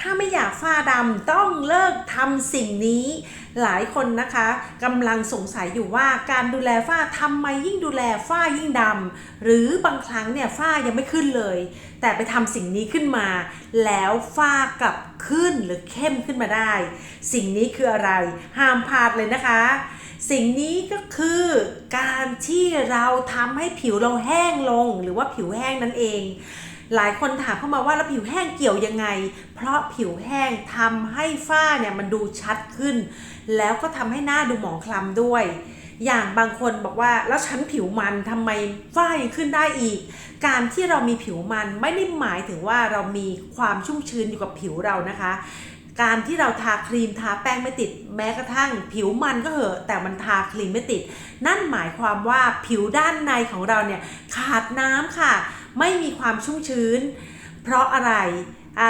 ถ้าไม่อยากฝ้าดำต้องเลิกทำสิ่งนี้ หลายคนนะคะกำลังสงสัยอยู่ว่าการดูแลฝ้าทำไมยิ่งดูแลฝ้ายิ่งดำหรือบางครั้งเนี่ยฝ้ายังไม่ขึ้นเลย แต่ไปทำสิ่งนี้ขึ้นมา แล้วฝ้ากลับขึ้นหรือเข้มขึ้นมาได้ สิ่งนี้คืออะไร ห้ามพลาดเลยนะคะ สิ่งนี้ก็คือการที่เราทำให้ผิวเราแห้งลง หรือว่าผิวแห้งนั่นเอง หลายคนถามเข้ามาว่าแล้วผิวแห้งเกี่ยวยังไง เพราะผิวแห้งทำให้ฝ้าเนี่ยมันดูชัดขึ้น แล้วก็ทำให้หน้าดูหมองคล้ำด้วย อย่างบางคนบอกว่าแล้วฉันผิวมันทำไมฝ้ายังขึ้นได้อีก การที่เรามีผิวมันไม่ได้หมายถึงว่าเรามีความชุ่มชื้นอยู่กับผิวเรานะคะการที่เราทาครีมทาแป้งไม่ติดแม้กระทั่ง ผิวมันก็เหอะ แต่มันทาครีมไม่ติด นั่นหมายความว่าผิวด้านในของเราเนี่ยขาดน้ำค่ะ ไม่มีความชุ่มชื้น เพราะอะไร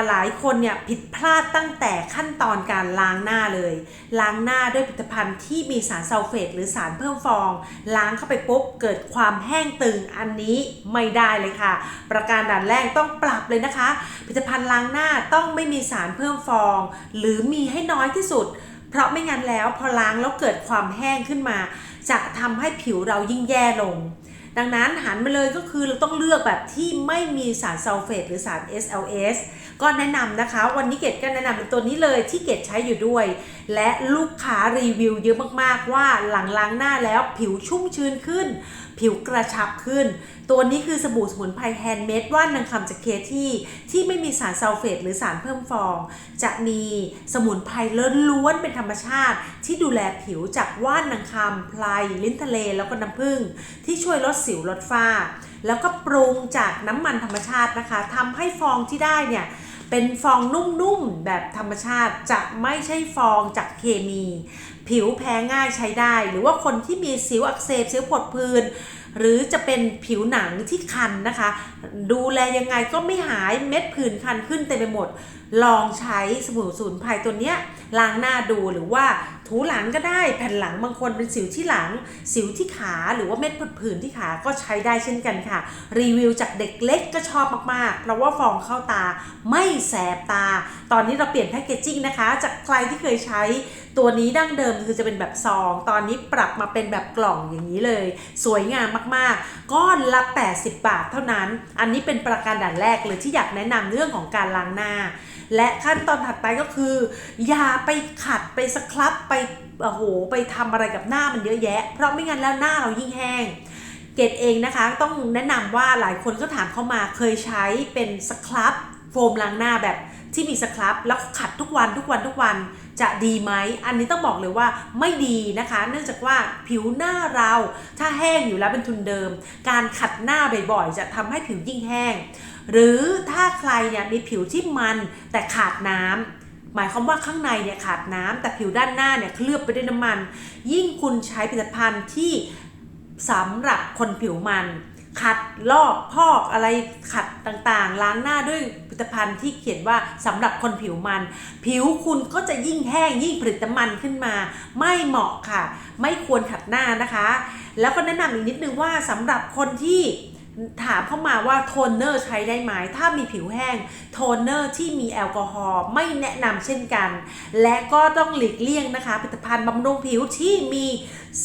หลายคนเนี่ยผิดพลาดตั้งแต่ขั้นตอนการล้างหน้าเลย ล้างหน้าด้วยผลิตภัณฑ์ที่มีสารซัลเฟตหรือสารเพิ่มฟอง ล้างเข้าไปปุ๊บเกิดความแห้งตึงอันนี้ไม่ได้เลยค่ะ ประการด่านแรกต้องปรับเลยนะคะ ผลิตภัณฑ์ล้างหน้าต้องไม่มีสารเพิ่มฟอง หรือมีให้น้อยที่สุด เพราะไม่งั้นแล้วพอล้างแล้วเกิดความแห้งขึ้นมา จะทำให้ผิวเรายิ่งแย่ลง ดังนั้นหันมาเลยก็คือเราต้องเลือกแบบที่ไม่มีสารซัลเฟตหรือสาร SLS ก็แนะนำนะคะ วันนี้เกดก็แนะนำเป็นตัวนี้เลยที่เกดใช้อยู่ด้วย และลูกค้ารีวิวเยอะมากๆว่าหลังล้างหน้าแล้วผิวชุ่มชื้นขึ้น ผิวกระชับขึ้น ตัวนี้คือสบู่สมุนไพรแฮนด์เมดว่านนางคำจากเคที่ที่ไม่มีสารซัลเฟตหรือสารเพิ่มฟอง จะมีสมุนไพรล้วนๆเป็นธรรมชาติ ที่ดูแลผิวจากว่านนางคำไพรลิ้นทะเล แล้วก็น้ำผึ้งที่ช่วยลดสิวลดฝ้า แล้วก็ปรุงจากน้ำมันธรรมชาตินะคะทำให้ฟองที่ได้เนี่ย เป็นฟองนุ่มๆ แบบธรรมชาติจะไม่ใช่ฟองจากเคมี ผิวแพ้ง่ายใช้ได้ หรือว่าคนที่มีสิวอักเสบสิวผดพื้นหรือจะเป็นผิวหนังที่คันนะคะ ดูแลยังไงก็ไม่หายเม็ดผื่นคันขึ้นเต็มไปหมด ลองใช้สบู่สูนไพรตัวเนี้ย ล้างหน้าดูหรือว่าถูหลังก็ได้แผ่นหลังบางคนเป็นสิวที่หลัง สิวที่ขาหรือว่าเม็ดผื่นที่ขาก็ใช้ได้เช่นกันค่ะ รีวิวจากเด็กเล็กก็ชอบมากๆ เพราะว่าฟองเข้าตาไม่แสบตา ตอนนี้เราเปลี่ยนแพคเกจจิ้งนะคะ จากใครที่เคยใช้ ตัวนี้ดั้งเดิมคือจะเป็นแบบซอง ตอนนี้ปรับมาเป็นแบบกล่องอย่างนี้เลย สวยงามมากๆ ก้อนละ 80 บาทเท่านั้น อันนี้เป็นประการด่านแรกเลยที่อยากแนะนำเรื่องของการล้างหน้า และขั้นตอนถัดไปก็คือ อย่าไปขัดไปสครับไปโอ้โหไปทำอะไรกับหน้ามันเยอะแยะ เพราะไม่งั้นแล้วหน้าเรายิ่งแห้งเกดเองนะคะต้องแนะนำว่าหลายคนก็ถามเข้ามาเคยใช้เป็นสครับโฟมล้างหน้าแบบ ที่มีสครับแล้วขัดทุกวันทุกวันทุกวันจะดีไหม อันนี้ต้องบอกเลยว่าไม่ดีนะคะ เนื่องจากว่าผิวหน้าเราถ้าแห้งอยู่แล้วเป็นทุนเดิม การขัดหน้าบ่อยๆ จะทำให้ผิวยิ่งแห้ง หรือถ้าใครเนี่ยมีผิวที่มันแต่ขาดน้ำหมายความว่าข้างในเนี่ยขาดน้ำแต่ผิวด้านหน้าเนี่ยเคลือบไปด้วยน้ำมัน ยิ่งคุณใช้ผลิตภัณฑ์ที่สำหรับคนผิวมัน ขัดลอกพอกอะไรขัดต่างๆ ล้างหน้าด้วยผลิตภัณฑ์ที่เขียนว่าสำหรับคนผิวมัน ผิวคุณก็จะยิ่งแห้งยิ่งผลิตมันขึ้นมา ไม่เหมาะค่ะ ไม่ควรขัดหน้านะคะ แล้วก็แนะนำอีกนิดนึงว่าสำหรับคนที่ ถามเข้ามาว่าโทนเนอร์ใช้ได้ไหม ถ้ามีผิวแห้ง โทนเนอร์ที่มีแอลกอฮอล์ไม่แนะนำเช่นกัน และก็ต้องหลีกเลี่ยงนะคะผลิตภัณฑ์บำรุงผิวที่มี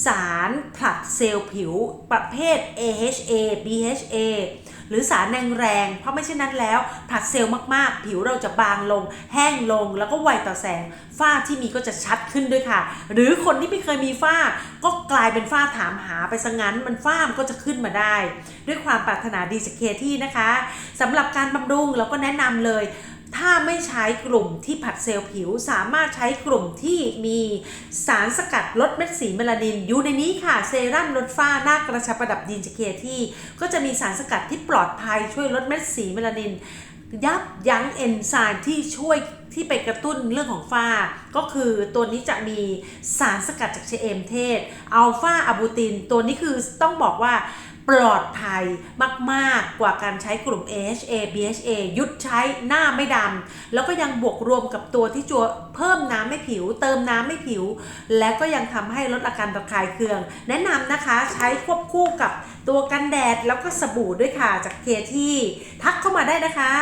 สารผลัดเซลล์ผิวประเภท AHA BHA หรือสารแรงๆเพราะไม่เช่นนั้นแล้วผลัดเซลล์มากๆ ผิวเราจะบางลง แห้งลง แล้วก็ไวต่อแสง ฝ้าที่มีก็จะชัดขึ้นด้วยค่ะ หรือคนที่ไม่เคยมีฝ้า ก็กลายเป็นฝ้าถามหาไปซะงั้น มันฝ้ามันก็จะขึ้นมาได้ ด้วยความปรารถนาดีจากเคที่นะคะสำหรับการบำรุงเราก็แนะนำเลยถ้าไม่ใช้กลุ่มที่ผัดเซลล์ผิว สามารถใช้กลุ่มที่มีสารสกัดลดเม็ดสีเมลานิน อยู่ในนี้ค่ะ เซรั่มลดฝ้าหน้ากระชับประดับยีนจากเคที่ ก็จะมีสารสกัดที่ปลอดภัยช่วยลดเม็ดสีเมลานิน ยับยั้งเอนไซม์ที่ช่วยที่ไปกระตุ้นเรื่องของฝ้า ก็คือตัวนี้จะมีสารสกัดจากเชเอมเทศอัลฟาอะบูติน ตัวนี้คือต้องบอกว่า ปลอดภัยมาก ๆ กว่าการใช้กลุ่ม AHA BHA ยุดใช้หน้าไม่ดำ แล้วก็ยังบวกรวมกับตัวที่จัวเพิ่มน้ำให้ผิว เติมน้ำให้ผิว และก็ยังทำให้ลดอาการระคายเคือง แนะนำนะคะใช้ควบคู่กับตัวกันแดดแล้วก็สบู่ด้วยค่ะจากเคที่ทักเข้ามาได้นะคะ